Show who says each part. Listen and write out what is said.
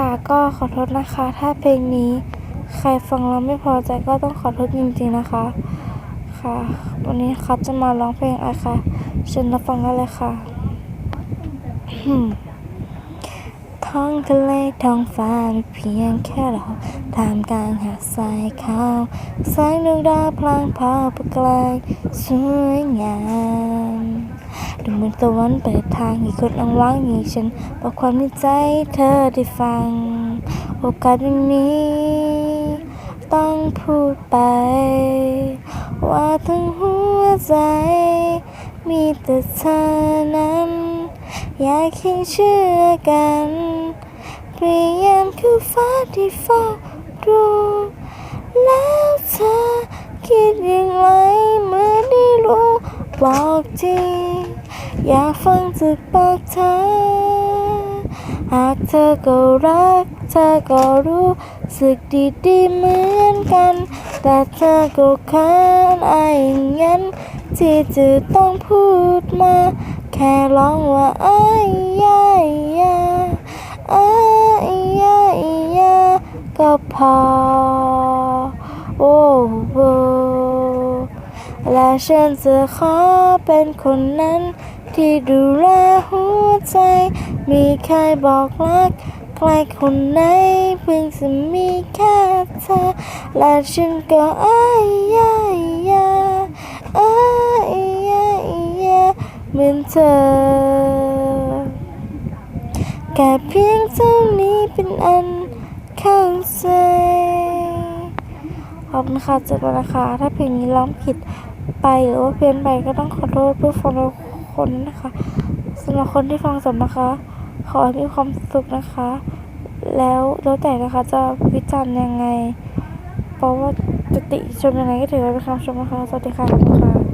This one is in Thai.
Speaker 1: ค่ะ ก็ขอโทษนะคะ ถ้าเพลงนี้ใครฟังแล้วไม่พอใจก็ต้องขอโทษจริงๆนะคะ ค่ะ วันนี้คัดจะมาร้องเพลงอะไรคะเชิญรับฟังได้เลยค่ะท้องทะเลท้องฟ้ามีเพียงแค่เราท่ามกลางหาดทรายขาวแสงดวงดาวพลางพาวประกายสวยงาม ดูเหมือนตะวันเปิดทางให้คนอังว่างอย่างฉันบอกความในใจเธอได้ฟัง โอกาสวันนี้ ต้องพูดไป ว่าทั้งหัวใจ มีแต่เธอนั้น อยากให้เชื่อกันเปรียมคือฟ้าที่เฝ้าดูแล้วเธอคิดอย่างไรเมื่อได้รู้บอกที อยากฟังจากปากเธอ หากเธอก็รัก เธอก็รู้สึกดีๆเหมือนกัน แต่เธอก็เขินออย่างนั้น ที่จะต้องพูดมา แค่ร้องว่าไอ้ยายยาอ้ยายยาก็พอ โอ้ และฉันจะขอเป็นคนนั้น ที่ดูแลหัวใจ มีใครบอกรักใครคนไหนเพิ่งจะมีแค่เธอ และฉันก็อ้ายยายยาอ้ายยายาเหมือนเธอ แค่เพียงเท่านี้เป็นอันเข้าใจขอบคุณค่ะเจอกันนะคะ ถ้าเพลงนี้ร้องผิด ไปหรือว่าเพี้ยนไปก็ต้องขอโทษผู้ฟังทุกคนนะคะสำหรับคนที่ฟังสดนะคะ ขอให้มีความสุขนะคะ แล้วแล้วแต่นะคะจะวิจารณ์ยังไง เพราะว่าจะติชมยังไงก็ถือว่าเป็นคำชมนะคะ สวัสดีค่ะทุกค่ะ